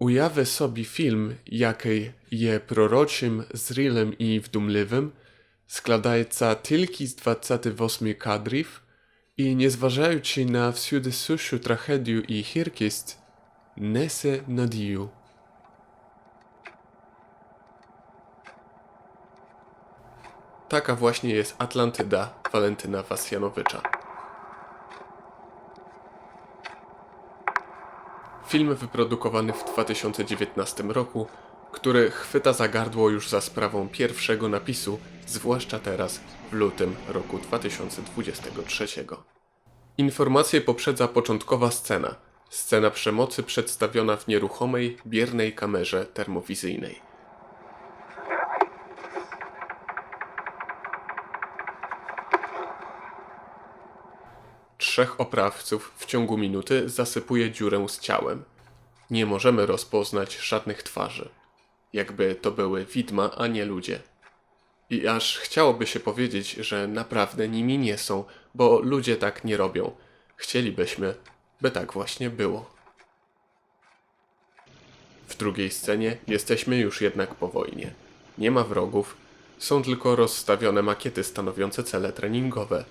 Ujawę sobie film, jaki je proroczym, zrylym i wdumliwym, składająca tylko z 28 kadrów i nie zważający na wsiudy suszu tragedię i hirkist, nese nadzieję. Taka właśnie jest Atlantyda Walentyna Wasjanowicza. Film wyprodukowany w 2019 roku, który chwyta za gardło już za sprawą pierwszego napisu, zwłaszcza teraz, w lutym roku 2023. Informację poprzedza początkowa scena. Scena przemocy przedstawiona w nieruchomej, biernej kamerze termowizyjnej. Trzech oprawców w ciągu minuty zasypuje dziurę z ciałem. Nie możemy rozpoznać żadnych twarzy. Jakby to były widma, a nie ludzie. I aż chciałoby się powiedzieć, że naprawdę nimi nie są, bo ludzie tak nie robią. Chcielibyśmy, by tak właśnie było. W drugiej scenie jesteśmy już jednak po wojnie. Nie ma wrogów, są tylko rozstawione makiety stanowiące cele treningowe.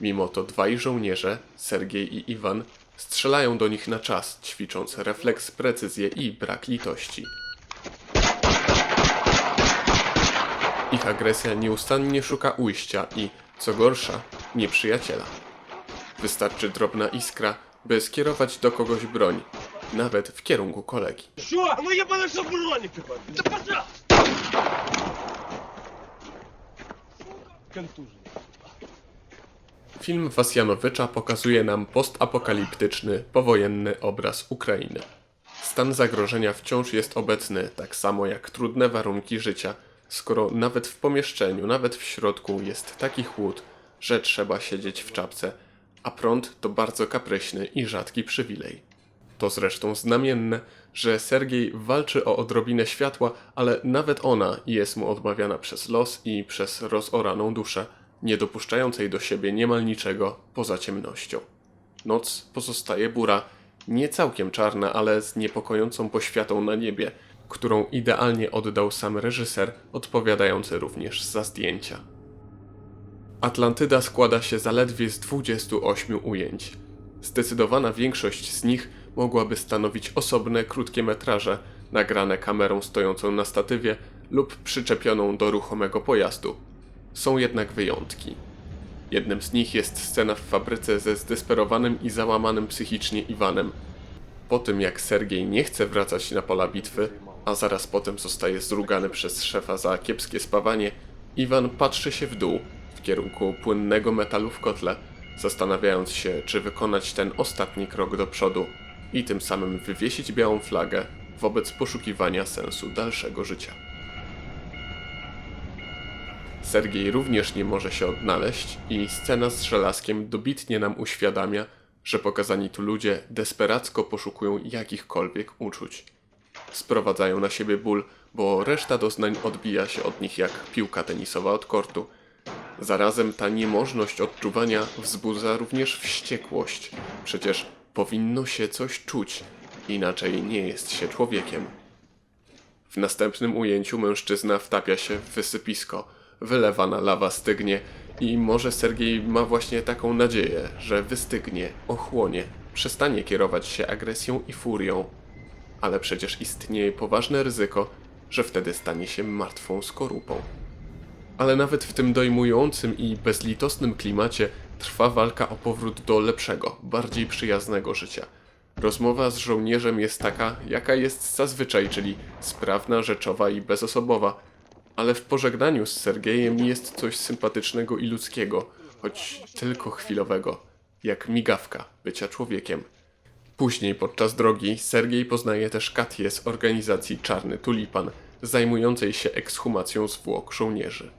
Mimo to dwaj żołnierze, Sergiej i Iwan, strzelają do nich na czas, ćwicząc refleks, precyzję i brak litości. Ich agresja nieustannie szuka ujścia i, co gorsza, nieprzyjaciela. Wystarczy drobna iskra, by skierować do kogoś broń, nawet w kierunku kolegi. Что? Ну ебаный что броника! Да пожалуйста! Контужен. Film Wasjanowicza pokazuje nam postapokaliptyczny, powojenny obraz Ukrainy. Stan zagrożenia wciąż jest obecny, tak samo jak trudne warunki życia, skoro nawet w pomieszczeniu, nawet w środku jest taki chłód, że trzeba siedzieć w czapce, a prąd to bardzo kapryśny i rzadki przywilej. To zresztą znamienne, że Sergiej walczy o odrobinę światła, ale nawet ona jest mu odmawiana przez los i przez rozoraną duszę, nie dopuszczającej do siebie niemal niczego poza ciemnością. Noc pozostaje bura, nie całkiem czarna, ale z niepokojącą poświatą na niebie, którą idealnie oddał sam reżyser, odpowiadający również za zdjęcia. Atlantyda składa się zaledwie z 28 ujęć. Zdecydowana większość z nich mogłaby stanowić osobne krótkie metraże, nagrane kamerą stojącą na statywie lub przyczepioną do ruchomego pojazdu. Są jednak wyjątki. Jednym z nich jest scena w fabryce ze zdesperowanym i załamanym psychicznie Iwanem. Po tym jak Sergiej nie chce wracać na pola bitwy, a zaraz potem zostaje zrugany przez szefa za kiepskie spawanie, Iwan patrzy się w dół, w kierunku płynnego metalu w kotle, zastanawiając się, czy wykonać ten ostatni krok do przodu i tym samym wywiesić białą flagę wobec poszukiwania sensu dalszego życia. Sergiej również nie może się odnaleźć i scena z żelazkiem dobitnie nam uświadamia, że pokazani tu ludzie desperacko poszukują jakichkolwiek uczuć. Sprowadzają na siebie ból, bo reszta doznań odbija się od nich jak piłka tenisowa od kortu. Zarazem ta niemożność odczuwania wzbudza również wściekłość. Przecież powinno się coś czuć, inaczej nie jest się człowiekiem. W następnym ujęciu mężczyzna wtapia się w wysypisko, wylewana lawa stygnie i może Sergiej ma właśnie taką nadzieję, że wystygnie, ochłonie, przestanie kierować się agresją i furią. Ale przecież istnieje poważne ryzyko, że wtedy stanie się martwą skorupą. Ale nawet w tym dojmującym i bezlitosnym klimacie trwa walka o powrót do lepszego, bardziej przyjaznego życia. Rozmowa z żołnierzem jest taka, jaka jest zazwyczaj, czyli sprawna, rzeczowa i bezosobowa. Ale w pożegnaniu z Sergejem jest coś sympatycznego i ludzkiego, choć tylko chwilowego, jak migawka bycia człowiekiem. Później podczas drogi Sergiej poznaje też Katię z organizacji Czarny Tulipan, zajmującej się ekshumacją zwłok żołnierzy.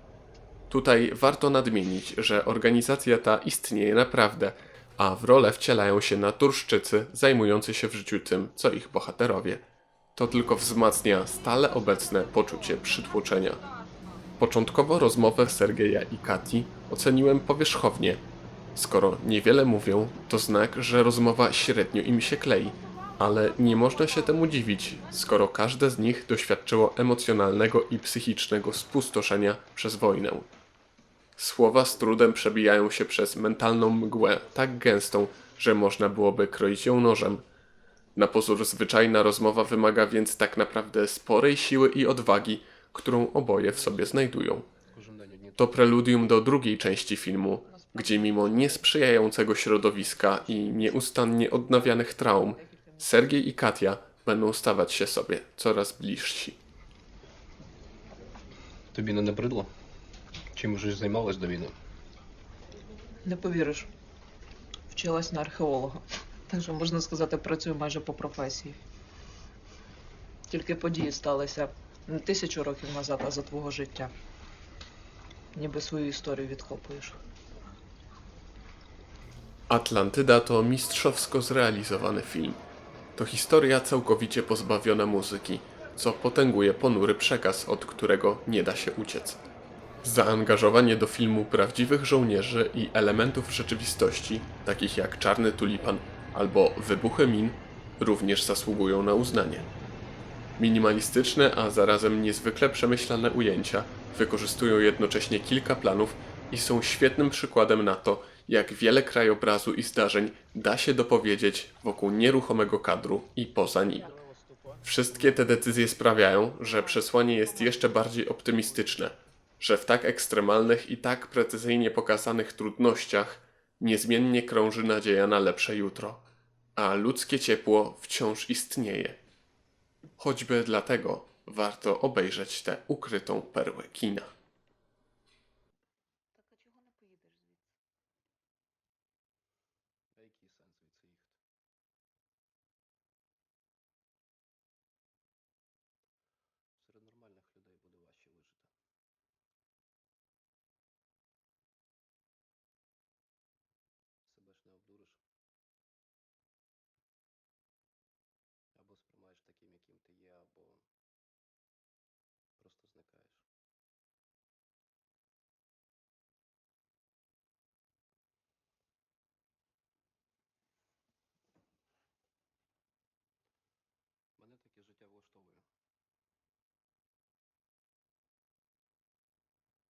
Tutaj warto nadmienić, że organizacja ta istnieje naprawdę, a w rolę wcielają się naturszczycy zajmujący się w życiu tym, co ich bohaterowie. To tylko wzmacnia stale obecne poczucie przytłoczenia. Początkowo rozmowę Sergeja i Kati oceniłem powierzchownie. Skoro niewiele mówią, to znak, że rozmowa średnio im się klei. Ale nie można się temu dziwić, skoro każde z nich doświadczyło emocjonalnego i psychicznego spustoszenia przez wojnę. Słowa z trudem przebijają się przez mentalną mgłę tak gęstą, że można byłoby kroić ją nożem. Na pozór zwyczajna rozmowa wymaga więc tak naprawdę sporej siły i odwagi, którą oboje w sobie znajdują. To preludium do drugiej części filmu, gdzie mimo niesprzyjającego środowiska i nieustannie odnawianych traum, Sergiej i Katia będą stawać się sobie coraz bliżsi. Тобі не набридло? Чим вже займалась до війни? Не повіриш. Вчилась на археолога. Так що, можна сказати, працюю майже по професії. Тільки події сталися не тисячу років назад, а за твого життя. Ніби свою історію відкопуєш. Atlantyda to mistrzowsko zrealizowany film. To historia całkowicie pozbawiona muzyki, co potęguje ponury przekaz, od którego nie da się uciec. Zaangażowanie do filmu prawdziwych żołnierzy i elementów rzeczywistości, takich jak Czarny Tulipan albo Wybuchy Min, również zasługują na uznanie. Minimalistyczne, a zarazem niezwykle przemyślane ujęcia wykorzystują jednocześnie kilka planów i są świetnym przykładem na to, jak wiele krajobrazu i zdarzeń da się dopowiedzieć wokół nieruchomego kadru i poza nim. Wszystkie te decyzje sprawiają, że przesłanie jest jeszcze bardziej optymistyczne, że w tak ekstremalnych i tak precyzyjnie pokazanych trudnościach niezmiennie krąży nadzieja na lepsze jutro, a ludzkie ciepło wciąż istnieje. Choćby dlatego warto obejrzeć tę ukrytą perłę kina.